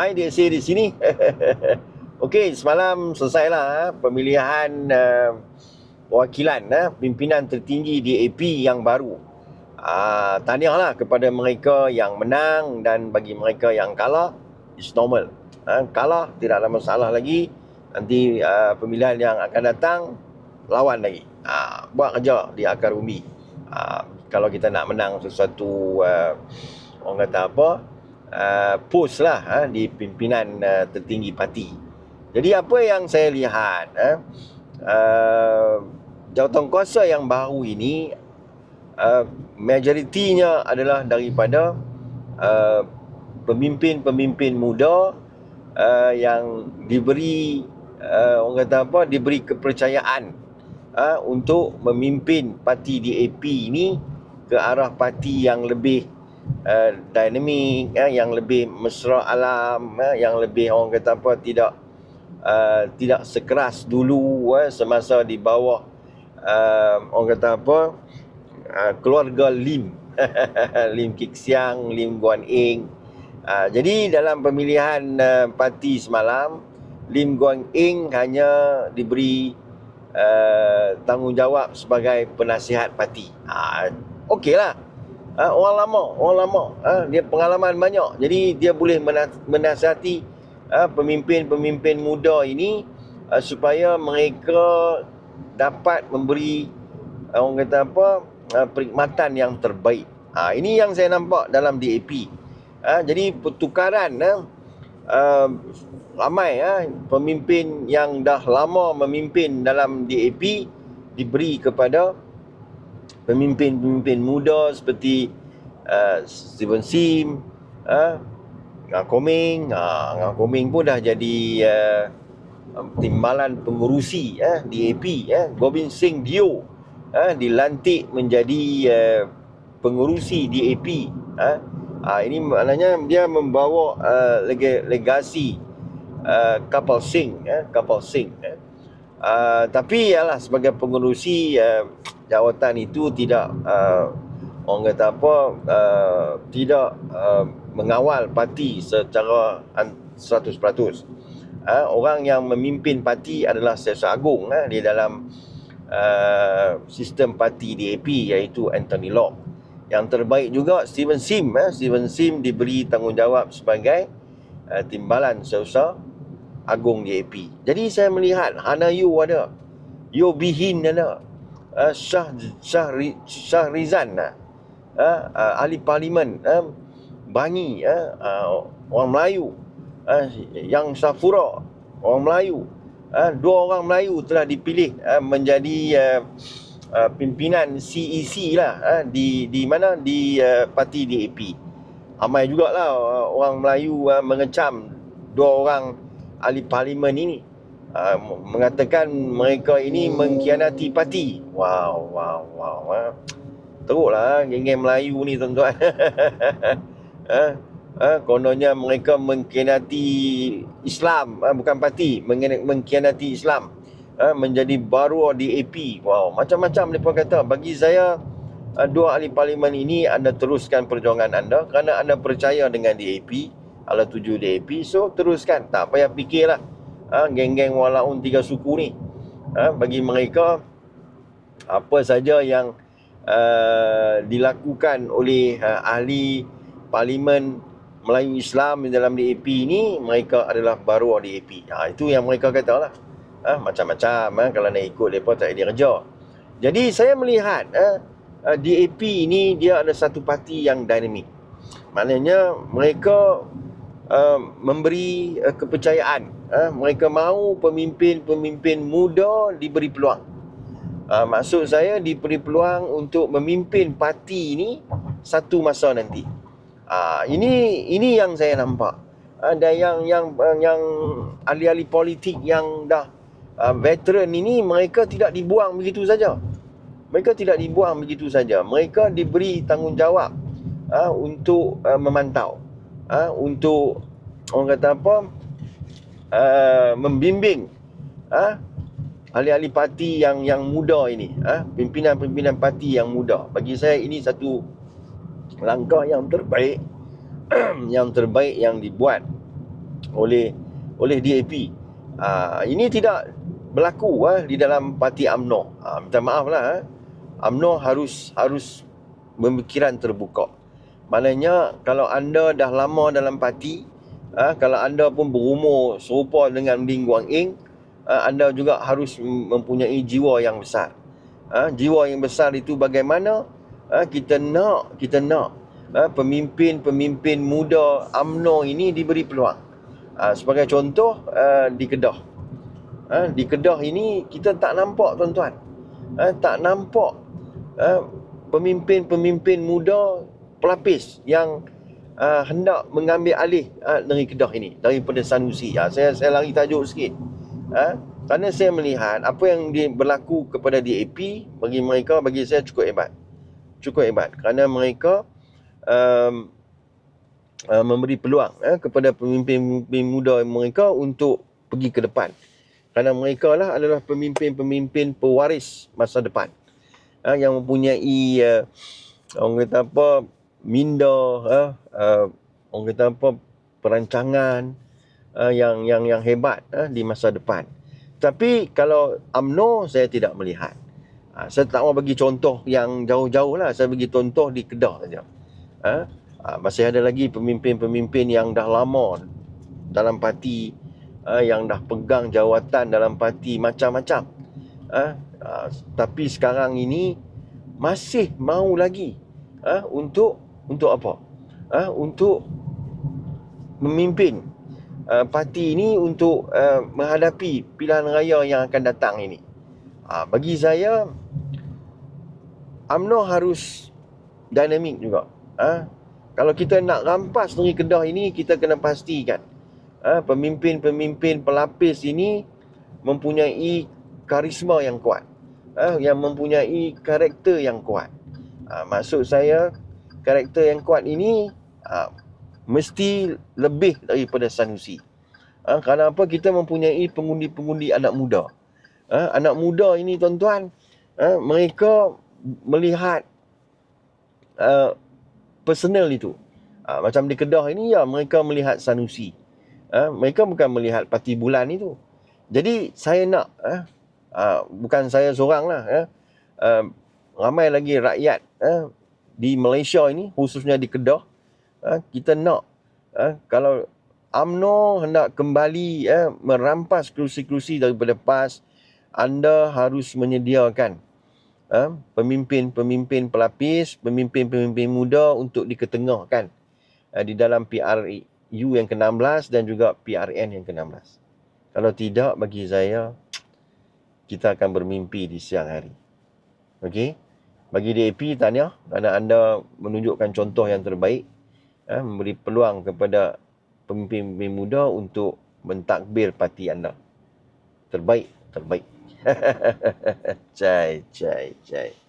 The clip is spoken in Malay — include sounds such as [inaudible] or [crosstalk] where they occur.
Hai dia say di sini. [laughs] Okey, semalam selesailah ha, pemilihan uh, wakilan ha, pimpinan tertinggi DAP yang baru. Uh, tahniahlah kepada mereka yang menang dan bagi mereka yang kalah, it's normal. Ha, kalah tidak ada masalah lagi. Nanti uh, pemilihan yang akan datang lawan lagi. Ha, buat kerja di akar bumi. Ha, kalau kita nak menang sesuatu uh, orang kata apa uh, post lah uh, di pimpinan uh, tertinggi parti. Jadi apa yang saya lihat uh, uh, jawatan kuasa yang baru ini uh, majoritinya adalah daripada uh, pemimpin-pemimpin muda uh, yang diberi uh, orang kata apa diberi kepercayaan uh, untuk memimpin parti DAP ini ke arah parti yang lebih uh, dinamik uh, yang lebih mesra alam uh, yang lebih orang kata apa tidak uh, tidak sekeras dulu uh, semasa di bawah uh, orang kata apa uh, keluarga Lim. [laughs] Lim Kik Siang Lim Guan Eng. Uh, jadi dalam pemilihan uh, parti semalam Lim Guan Eng hanya diberi uh, tanggungjawab sebagai penasihat parti. Uh, okeylah. Ha, orang lama, orang lama. Ha, dia pengalaman banyak. Jadi dia boleh menasihati ha, pemimpin-pemimpin muda ini ha, supaya mereka dapat memberi ha, orang kata apa ha, perkhidmatan yang terbaik. Ha, ini yang saya nampak dalam DAP. Ha, jadi pertukaran ha, uh, ramai ha, pemimpin yang dah lama memimpin dalam DAP diberi kepada pemimpin-pemimpin muda seperti uh, Steven Sim, uh, Ngah Koming, uh, Ngah Koming pun dah jadi uh, timbalan pengurusi uh, DAP, uh, Gobind Singh Dio uh, dilantik menjadi uh, pengurusi DAP. Uh, uh, ini maknanya dia membawa uh, leg- legasi uh, Kapal Singh, uh, Kapal Singh. Uh. Uh, tapi ialah sebagai pengurusi uh, jawatan itu tidak uh, orang kata apa uh, tidak uh, mengawal parti secara 100%. Uh, orang yang memimpin parti adalah Sesa Agung uh, di dalam uh, sistem parti DAP iaitu Anthony Locke. Yang terbaik juga Steven Sim uh, Steven Sim diberi tanggungjawab sebagai uh, timbalan Sesa Agung DAP. Jadi saya melihat Hana Yu ada, Yo Bihin ada, uh, Shah Shah Shah Rizan uh, uh, ahli parlimen uh, Bangi uh, uh, orang Melayu. Uh, yang Safura orang Melayu. Uh, dua orang Melayu telah dipilih uh, menjadi uh, uh, pimpinan CEC lah uh, di di mana? Di uh, parti DAP ramai jugalah uh, orang Melayu uh, mengecam dua orang ahli parlimen ini uh, mengatakan mereka ini mengkhianati parti. Wow, wow, wow. Uh. Teruklah geng-geng Melayu ni tuan-tuan. uh, [laughs] uh, kononnya mereka mengkhianati Islam, uh, bukan parti, mengkhianati Islam. Uh, menjadi baru DAP. Wow, macam-macam mereka kata. Bagi saya, dua ahli parlimen ini anda teruskan perjuangan anda kerana anda percaya dengan DAP ala tuju DAP so teruskan. Tak payah fikirlah. Ha, geng-geng walaun tiga suku ni. Ha, bagi mereka apa saja yang uh, dilakukan oleh uh, ahli parlimen Melayu Islam di dalam DAP ni mereka adalah baru DAP ha, itu yang mereka kata lah ha, macam-macam ha, kalau nak ikut mereka tak ada kerja. Jadi saya melihat ha, DAP ini dia ada satu parti yang dinamik maknanya mereka uh, memberi uh, kepercayaan. Uh, mereka mahu pemimpin-pemimpin muda diberi peluang. Uh, maksud saya diberi peluang untuk memimpin parti ini satu masa nanti. Uh, ini ini yang saya nampak. Uh, dan yang yang uh, yang ahli-ahli politik yang dah uh, veteran ini mereka tidak dibuang begitu saja. Mereka tidak dibuang begitu saja. Mereka diberi tanggungjawab uh, untuk uh, memantau uh, untuk orang kata apa uh, membimbing uh, ahli-ahli parti yang yang muda ini uh, pimpinan-pimpinan parti yang muda bagi saya ini satu langkah yang terbaik [clears throat] yang terbaik yang dibuat oleh oleh DAP. Uh, ini tidak berlaku uh, di dalam parti AMNO. Uh, minta maaf lah. Uh. UMNO harus harus pemikiran terbuka. Maknanya kalau anda dah lama dalam parti, uh, kalau anda pun berumur serupa dengan Ling Guang Ing, uh, anda juga harus mempunyai jiwa yang besar. Uh, jiwa yang besar itu bagaimana? Uh, kita nak, kita nak uh, pemimpin-pemimpin muda AMNO ini diberi peluang. Uh, sebagai contoh uh, di Kedah. Uh, di Kedah ini kita tak nampak tuan-tuan. Uh, tak nampak uh, pemimpin-pemimpin muda pelapis yang uh, hendak mengambil alih uh, dari Kedah ini daripada Sanusi. Uh, saya saya lari tajuk sikit. Uh, kerana saya melihat apa yang berlaku kepada DAP bagi mereka bagi saya cukup hebat. Cukup hebat kerana mereka um, uh, memberi peluang uh, kepada pemimpin-pemimpin muda mereka untuk pergi ke depan. Kerana mereka lah adalah pemimpin-pemimpin pewaris masa depan uh, yang mempunyai uh, orang kata apa minda uh, uh, orang kata apa perancangan uh, yang yang yang hebat uh, di masa depan. Tapi kalau AMNO saya tidak melihat. Uh, saya tak mau bagi contoh yang jauh-jauh lah. Saya bagi contoh di Kedah saja. Uh, uh, masih ada lagi pemimpin-pemimpin yang dah lama dalam parti uh, yang dah pegang jawatan dalam parti macam-macam. Uh, Uh, tapi sekarang ini masih mau lagi uh, untuk untuk apa? Uh, untuk memimpin uh, parti ini untuk uh, menghadapi pilihan raya yang akan datang ini. Uh, bagi saya UMNO harus dinamik juga. Uh, kalau kita nak rampas negeri Kedah ini kita kena pastikan uh, pemimpin-pemimpin pelapis ini mempunyai karisma yang kuat uh, yang mempunyai karakter yang kuat. Uh, maksud saya karakter yang kuat ini uh, mesti lebih daripada Sanusi. Uh, kerana apa kita mempunyai pengundi-pengundi anak muda. Uh, anak muda ini tuan-tuan, uh, mereka melihat uh, personal itu. Uh, macam di Kedah ini ya mereka melihat Sanusi. Uh, mereka bukan melihat parti bulan itu. Jadi saya nak uh, uh, bukan saya seorang lah ya. Uh, ramai lagi rakyat uh, di Malaysia ini khususnya di Kedah uh, kita nak uh, kalau AMNO hendak kembali uh, merampas kerusi-kerusi daripada PAS anda harus menyediakan uh, pemimpin-pemimpin pelapis pemimpin-pemimpin muda untuk diketengahkan uh, di dalam PRU yang ke-16 dan juga PRN yang ke-16 kalau tidak bagi saya kita akan bermimpi di siang hari. Okey. Bagi DAP tanya kerana anda menunjukkan contoh yang terbaik eh, memberi peluang kepada pemimpin-pemimpin muda untuk mentakbir parti anda. Terbaik, terbaik. [laughs] cai, cai, cai.